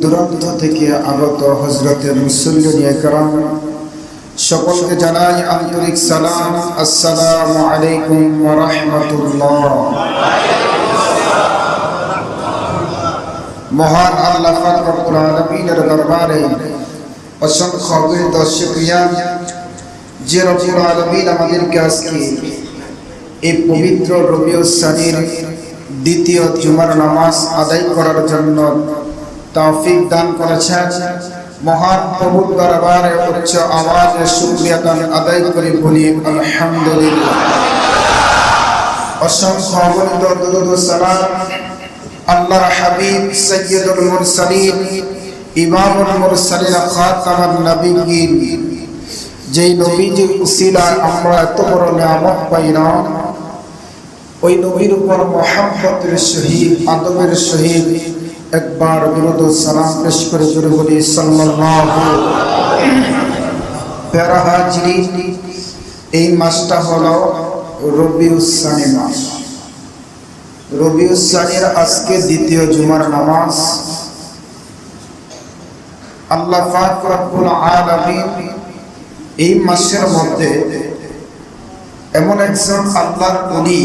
দূরান্ত থেকে আগত হজরতের মুসল্লিয়া কারাম সকলকে জানাই আন্তরিক সালাম। আসসালামু আলাইকুম রাহমাতুল্লাহ। মহান আল্লাহ পাক রব্বুল দরবারে অসংখ্য অগণিত শুকরিয়া। যে রব্বুল আলামিন আমাদেরকে আজকে এই পবিত্র রবিউল সানির দ্বিতীয় জুমার নামাজ আদায় করার জন্য তৌফিক দান করেছেন। মহান প্রভুর দরবারে উচ্চ আওয়াজে শুকরিয়া দান আদায় করি বলি আলহামদুলিল্লাহ। অসংখ্য অগণিত দুরুদ সালাম আল্লাহর হাবিব সৈয়দুল মুরসালিন, ইমামুল মুরসালিন, খাতামুন নবিয়্যিন। যেই নবীজির উসিলায় আমরা এত বড় নিয়ামত পাইলাম ওই নবীর উপর মোহাম্মতের সহিত, আদবের সহিত একবার বিরোধ সালাম পেশ করে জোরে বলি এই মাসটা হলো রবিউসানি মাস। রবিউসানির আজকে দ্বিতীয় জুমার নামাজ। আল্লাহ পাক রব্বুল আলামিন এই মাসের মধ্যে এমন একজন আল্লাহর অলি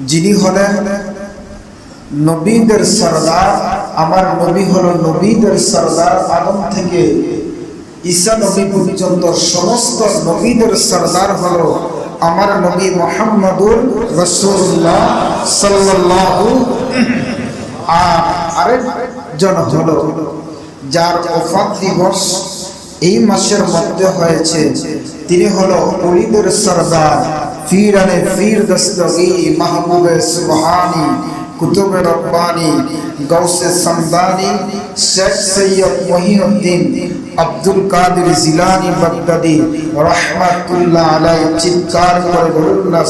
যিনি হলেন নবীদের সরদার, আমার নবী হলো নবীদের সরদার, আদম থেকে ঈসা নবী পর্যন্ত সমস্ত নবীদের সরদার হলো আমার নবী মোহাম্মদুর রসুল্লাহ সাল্লাল্লাহু আর আরেকজন হলো, যার ওফাত দিবস এই মাসের মধ্যে হয়েছে। তিনি হলো অলিদের সরদার, ফিরানে ফির দস্তগি মাহবুবে সুবহানি কুতুবে রব্বানি গৌসে সমদানি, শেখ সৈয়দ মহিউদ্দিন আব্দুল কাদের জিলানি বাগদাদি রহমাতুল্লাহ আলাই চিৎকার করে বলুন না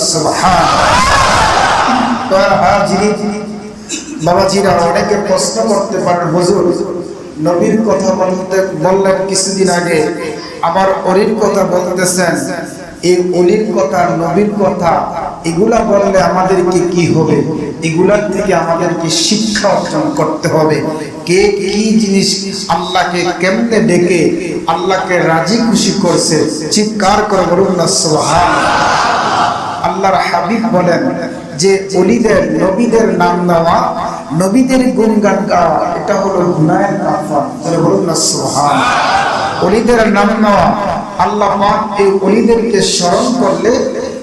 বাবাজিরা অনেকে প্রশ্ন করতে পারেন, হুজুর, নবীর কথা বলতে বললেন কিছুদিন আগে, আবার অলির কথা বলতেছেন। এই অলির কথা, নবীর কথা এগুলা বললে আমাদেরকে কি হবে? এগুলার থেকে আমাদেরকে শিক্ষা অর্জন করতে হবে। কে কি জিনিস আল্লাহকে কেমনে ডেকে আল্লাহকে রাজি খুশি করছে? চিৎকার করে বলুন না সোহান আল্লাহর হাবিব বলেন যে, অলিদের, নবীদের নাম নেওয়া, নবীদের গুণগান গাওয়া, এটা হলো তাহলে বলুন না সুবহান অলিদের নাম নেওয়া, আল্লাহ এই অলিদেরকে স্মরণ করলে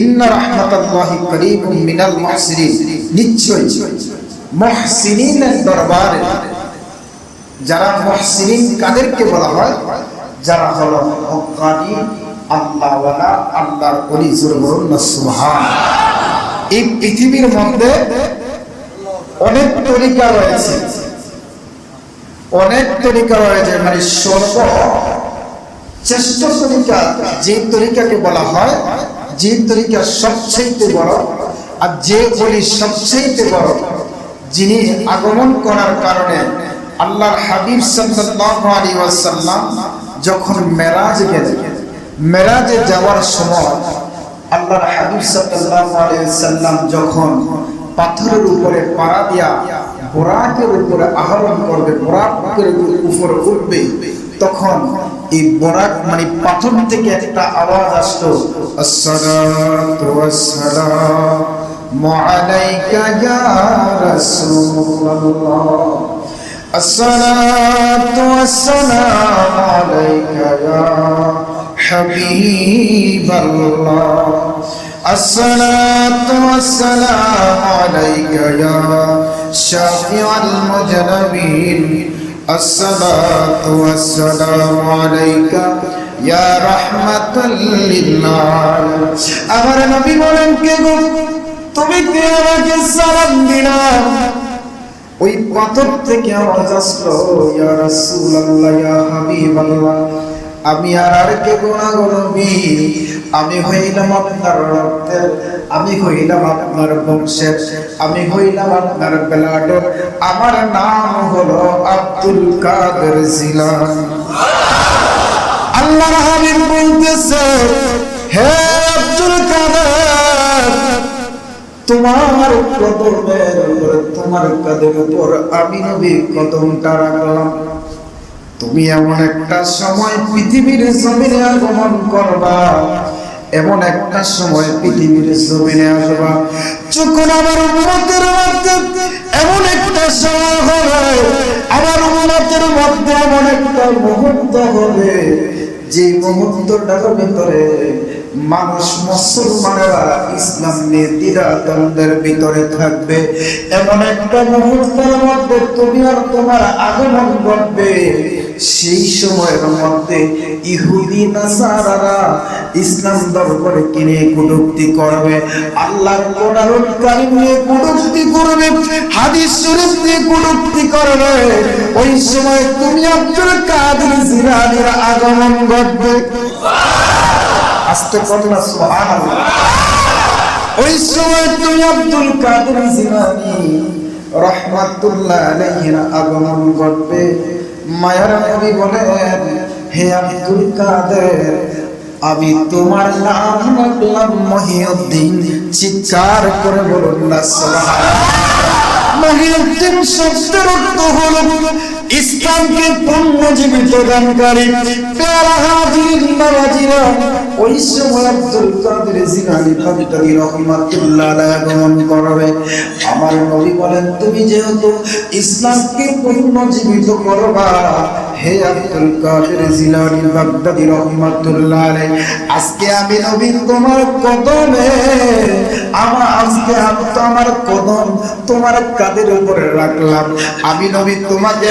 ইন্না রাহমাতাল্লাহি করিবুম মিনাল মুহসিনিন। নিশ্চয় মুহসিনিনের দরবারে যারা মুহসিনিন কাদেরকে বলা হয়, যারা হলো হক্কানি আল্লাহওয়ালা, আল্লাহর ওলি, জোরে বলুন না সুবহানাল্লাহ এই পৃথিবীর মধ্যে অনেক তরিকা রয়েছে। অনেক তরিকা রয়েছে মানে সর্ব শ্রেষ্ঠ তরিকা যে তরিকাকে বলা হয় যে তরিকা সবচেয়ে বড় আর যে বলি সবচেয়ে বড়, যিনি আগমন করার কারণে আল্লাহর হাবিব আলাইহি ওয়াসাল্লাম যখন মেরাজ গেলেন, মেরাজে যাওয়ার সময় আল্লাহর হাবিব সাল্লাম যখন পাথরের উপরে পাড়া দিয়া বোরাকের উপরে আহরণ করবে, বোরাকের উপরে উঠবে, তখন এই বরাক মানে পাথর থেকে একটা আওয়াজ আসতো, আসসালাতু ওয়াসসালামু আলাইকা ইয়া রাসূলুল্লাহ, আসসালাতু ওয়াসসালামু আলাইকা ইয়া হাবিবাল্লাহ, আসসালাতু ওয়াসসালামু আলাইকা ইয়া শাফিউল মুজরিমিন الصلاة والسلام عليك ইয়া রাহমাতাল লিল আমার নবী বলেন কে গো তুমি কে আমাকে সালাম দিলা ওই পাথর থেকে আওয়াজ আসলো ইয়া রাসূলুল্লাহ ইয়া হাবিবাল্লাহ আমি আর আর কে গোনা গনবি আমি হইলাম আপনার রক্তের আমি হইলাম আপনার বংশের আমি হইলাম আপনার ব্লাডের আমার নাম হলো আব্দুল কাদের জিলানী। আল্লাহর হাবিব বলতেছে, হে আব্দুল কাদের, তোমার কদমের উপর, তোমার কাদের উপর আমি নবী কদমটা রাখলাম। তুমি এমন একটা সময় পৃথিবীর জমিনে আগমন করবা এমন একটা সময় পৃথিবীর জমিনে আসবা, যখন আমার উন্মতের মধ্যে এমন একটা সময় হবে, আমার উন্মতের মধ্যে এমন একটা মুহূর্ত হবে, যে মুহূর্তটার ভিতরে মানুষ মুসলমানেরা ইসলাম নিয়ে দ্বিধা দ্বন্দ্বের ভিতরে থাকবে। এমন একটা মুহূর্তের মধ্যে তুমি আর তোমার আগমন ঘটবে। সেই সময়ের মধ্যে ইহুদি, নাসারারা ইসলাম দরবারে কিনে কটূক্তি করবে। আল্লাহর কোরআন কারীম নিয়ে কটূক্তি করবে, হাদিস শরীফ নিয়ে কটূক্তি করবে। ওই সময় তুমি আব্দুল কাদের জিলানীর আগমন ঘটবে। আস্তে করলা সুবহানাল্লাহ। ওই সময় তুমি আব্দুল কাদের জিলানী রহমাতুল্লাহ আলাইহির আগমন ঘটবে। নবী বলেন, হে আব্দুল কাদের, আমি তোমার নাম রাখলাম মহিউদ্দিন। চিৎকার করে বলুন না মহিউদ্দিন শব্দের অর্থ হলো ইসলামকে পুনর্জীবিত দানকারী পেয়ারা হাজির ওই সময় আব্দুল কাদের জিলানী রহমাতুল্লাহ আগমন করবে। আমার নবী বলেন, তুমি যেহেতু ইসলামকে পুনর্জীবিত করবা, হে আব্দুল কাদের জিলানী বাগদাদি রহমাতুল্লাহ আজকে আমি নবী তোমার কদমে আমার আজকে আমি তো আমার কদম তোমার কাদের উপরে রাখলাম। আমি নবী তোমাকে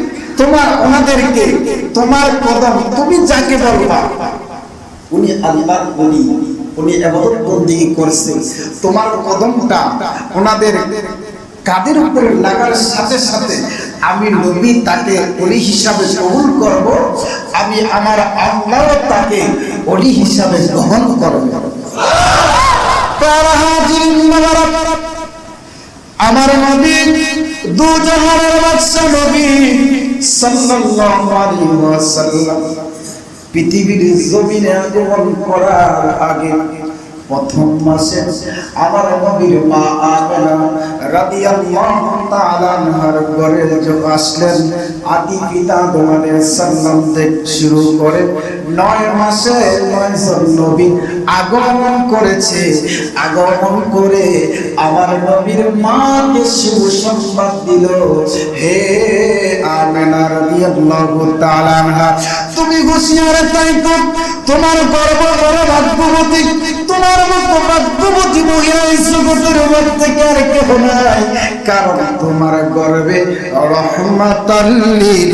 তোমার ওনাদেরকে তোমার কদম তুমি যাকে বলবা। উনি আল্লাহর বলি উনি এবাদত বন্দি করছে তোমার কদমটা ওনাদের কাদের উপরে লাগার সাথে সাথে আমি নবী তাকে অলি হিসাবে কবুল করব আমি আমার আল্লাহ তাকে অলি হিসাবে গ্রহণ করব। আমার নবী দু জাহানের বাদশা নবী। পৃথিবীর জমিনে আগমন করার আগে প্রথম মাসে আমার নবীর মা আমেনা রাদিয়াল্লাহু ঘরে যখন আসলেন, আদি পিতা তোমাদের সালাম থেকে শুরু করে নয় মাসে নবী আগমন করেছে। আগমন করে আমার নবীর মাকে শুভ দিল। হে আমেনা রাদিয়াল্লাহু তাআলা আনহা, তুমি তাই তো। তোমার গর্ব বড় ভাগ্যবতী তোমার মতো ভাগ্যবতী মহিলা জগতের মধ্যে কার কেহ নাই। কারণ তোমার গর্বে রহমাতাল্লিল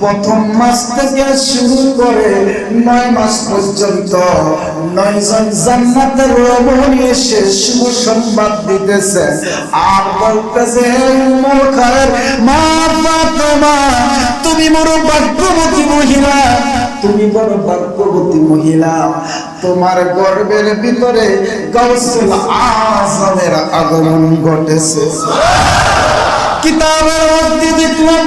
প্রথম মাস থেকে শুরু করে নয় মাস পর্যন্ত নয় জন জান্নাতের রমণী এসে শুভ সংবাদ দিতেছে। আর বলতেছে মা ফাতেমা, তুমি বড় ভাগ্যবতী মহিলা, তুমি বড় ভাগ্যবতী মহিলা। তোমার গর্বের ভিতরে গৌসুল আজমের আগমন ঘটেছে। কিতাবের মধ্যে দেখলাম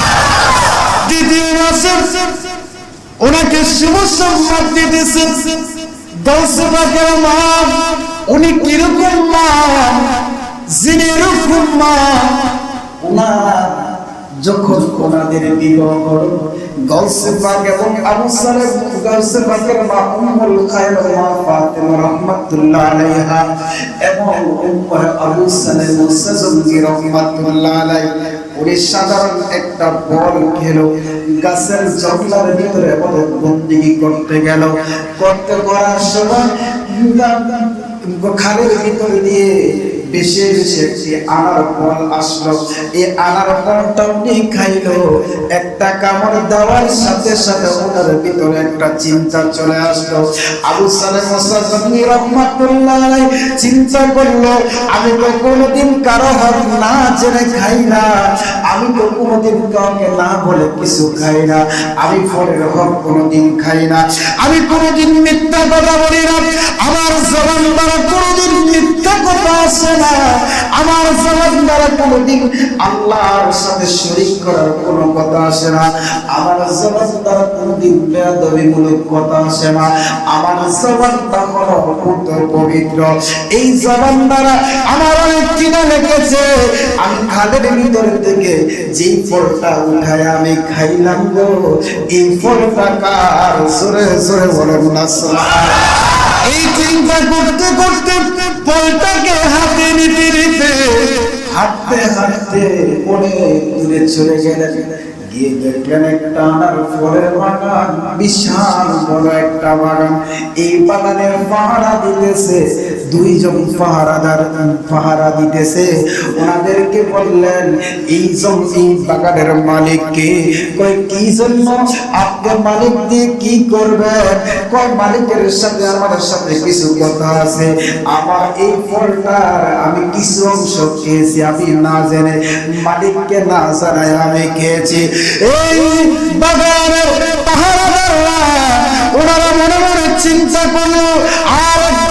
দ্বিতীয় মাসে ওনাকে সংবাদ দিতেছে গাউসে বাকের মা উনি কীরকম মা? যিনি এরকম মা? যখন ওনাদের বিবাহ হলো গাউসে পাক এবং আবু সালেম গাউসে পাকের মা এবং উম্মে আবু সালেম মুসাজমি রাহমাতুল্লাহ আলাইহা ওরে সাধারণ একটা বল খেল। গাছের জঙ্গলার ভিতরে বলে করতে গেল। করতে করার সময় খালি খালি করে দিয়ে বেশি বেশি একটি আনার ফল আসলো। এই আনার ফলটা উনি খাইলো। একটা কামড় দেওয়ার সাথে সাথে ওনার ভিতরে একটা চিন্তা চলে আসলো। আবু মোসাজ্জমি রহমাতুল্লাহ চিন্তা করল, আমি তো কোনোদিন কারও হক না জেনে খাই না। আমি তো কোনোদিন কাউকে না বলে কিছু খাই না। আমি ফলের হক কোনোদিন খাই না। আমি কোনোদিন মিথ্যা কথা বলি না। আমার জবান দ্বারা কোনোদিন মিথ্যা কথা আসে আমার দ্বারা আল্লাহর সাথে শরীক করার কথা আসে না। আমার দ্বারা কোনোদিন বেয়াদবিমূলক কথা আসে না। আমার পবিত্র। এই জবান দ্বারা আমার অনেক কিনা লেগেছে। আমি খালের ভিতর থেকে ফলটা উঠায় আমি খাইলাম গো। এই ফলটা কার? জোরে বলেন না এই চিন্তা করতে করতে ফলটাকে হাতে নিতে হাঁটতে হাঁটতে অনেক দূরে চলে গেলেন। গিয়ে দেখলেন একটা আনার ফলের বাগান, বিশাল বড় একটা বাগান। এই বাগানের পাহারা দিতেছে, দুইজন পাহারাদার পাহারা দিতেছে। ওনাদেরকে বললেন, এই এই বাগানের মালিককে। কই কি জন্য? আপনার মালিক দিয়ে কি করবেন? কই মালিকের সাথে আমার সাথে কিছু কথা আছে। আমার এই ফলটার আমি কিছু অংশ খেয়েছি, আমি না জেনে মালিককে না জানাই আমি খেয়েছি। এই বাগানের পাহারাদাররা ওনারা মনে মনে চিন্তা করল আর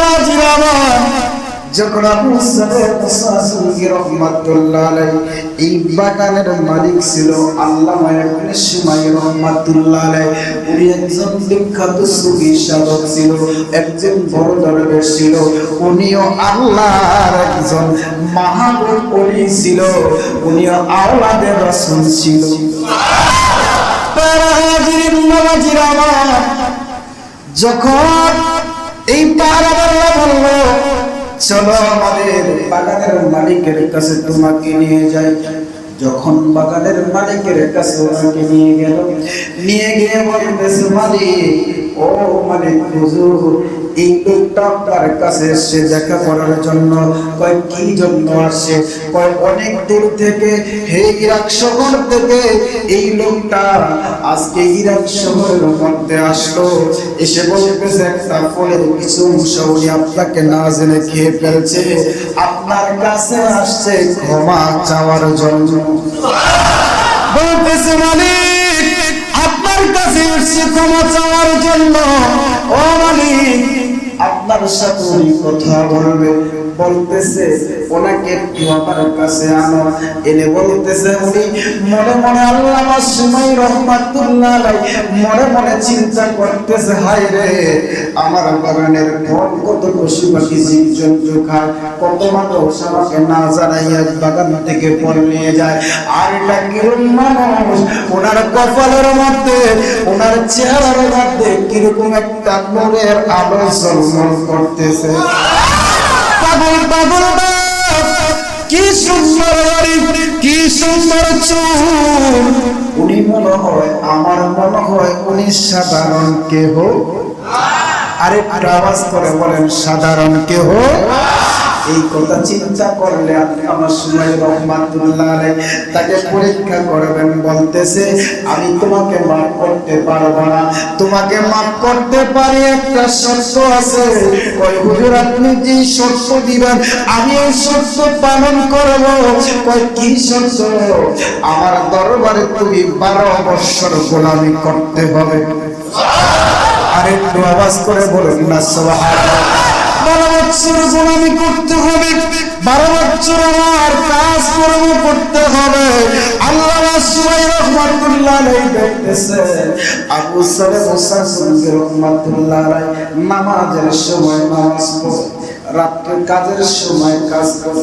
হাজির যখন আবু সালেহ মুসাসুকি রহমাতুল্লাহ আলাইহি এই বাগানের মালিক ছিল আল্লামা ইবনে সুমাই রহমাতুল্লাহ আলাইহি। উনি একজন বিখ্যাত সুফি সাধক ছিল একজন বড় দরবেশ ছিল। উনিও আল্লাহর একজন ওলি ছিল। উনিও আওলাদের রাসূল ছিল। যখন এই বলল? চলো আমাদের বাগানের মালিকের কাছে তোমাকে নিয়ে যাই। যখন বাগানের মালিকের কাছে ওনাকে নিয়ে গেল, নিয়ে গিয়ে বলতেছে, মালিক, ও মালিক, হুজুর আপনার কাছে এসে দেখা করার জন্য কয়, কি জন্য আসে? কয়, অনেক দূর থেকে হে ইরাক শহর থেকে এই লোকটা আজকে ইরাক শহরের মধ্যে আসলো। এসে বলতেছে, একটা ফলের কিছু অংশ উনি আপনাকে না জেনে খেয়ে ফেলছে। আপনার কাছে আসছে ক্ষমা চাওয়ার জন্য। আপনার কাছে এসছে ক্ষমা চাওয়ার জন্য। ও আপনার সাথে উনি কথা বলবে বলতেছে, ওনাকে একটু কাছে আনো? এনে বলতেছে উনি, মনে মনে আল্লাহ মাসুমাই রহমাতুল্লাহ আলাইহি মনে মনে চিন্তা করতেছে, হায় রে, আমার বাগানের ফল কত পশু পাখি জীবজন্তু খায়, কত মানুষ আমাকে না জানাইয়া বাগান থেকে ফল নিয়ে যায়। আর এটা কিরম মানুষ? ওনার কপালের মধ্যে, ওনার চেহারার মধ্যে কীরকম একটা নূরের আলো ঝলমল করতেছে। পাগল পাগল কি সুন্দর কি সুন্দর চুল। উনি মনে হয়, আমার মনে হয় উনি সাধারণ কেহ। আরে আওয়াজ করে বলেন, সাধারণ কেহ? এই কথা চিন্তা করলে আপনি আমার সময় রহমাতুল্লাহ তাকে পরীক্ষা করবেন, বলতেছে, আমি তোমাকে মাফ করতে পারব না। তোমাকে মাফ করতে পারি, একটা শর্ত আছে। ওই হুজুর, আপনি যে শর্ত দিবেন, আমি ওই শর্ত পালন করব। কই কি শর্ত? আমার দরবারে তুমি বারো বৎসর গোলামি করতে হবে। আরেকটু আওয়াজ করে বলুন না বারো বছর গোলামি করতে হবে, বারো বছর আমার কাজ কর্ম করতে হবে। আল্লাহ নামাজের সময় রাত্রে কাজের সময় কাজ করে,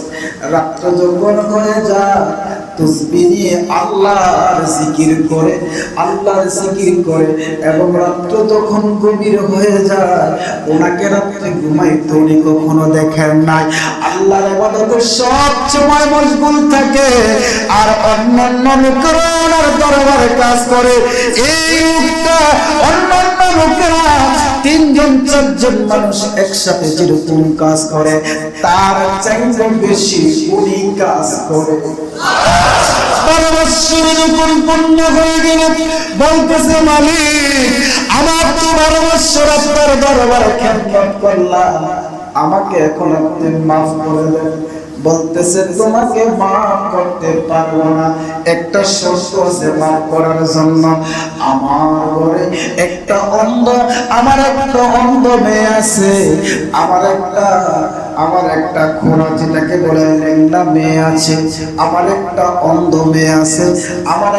রাত্র যখন হয়ে যায় ওনাকে রাত্রে ঘুমাইতে কখনো দেখেন নাই। আল্লাহর ইবাদতে সব সময় মশগুল থাকে আর অন্যান্য লোকেরা ওনার দরবারে কাজ করে। এই লোকটা অন্যান্য লোকেরা তিনজন, চারজন মানুষ একসাথে যেরকম কাজ করে। তার চাইতে বেশি উনি কাজ করে। আমার তো ভালোবাসার আপনার দরবারে খেদমত করলাম। আমাকে এখন আপনি মাফ করে দেন। বলতেছে তোমাকে মাফ করতে পারব না। একটা শর্ত আছে মাফ করার জন্য। আমার ঘরে একটা অন্ধ, আমার একটা অন্ধ মেয়ে আছে। আমার একটা আমার একটা খোড়া যেটাকে বলে লেংলা মেয়ে আছে। আমার একটা অন্ধ মেয়ে আছে। আমার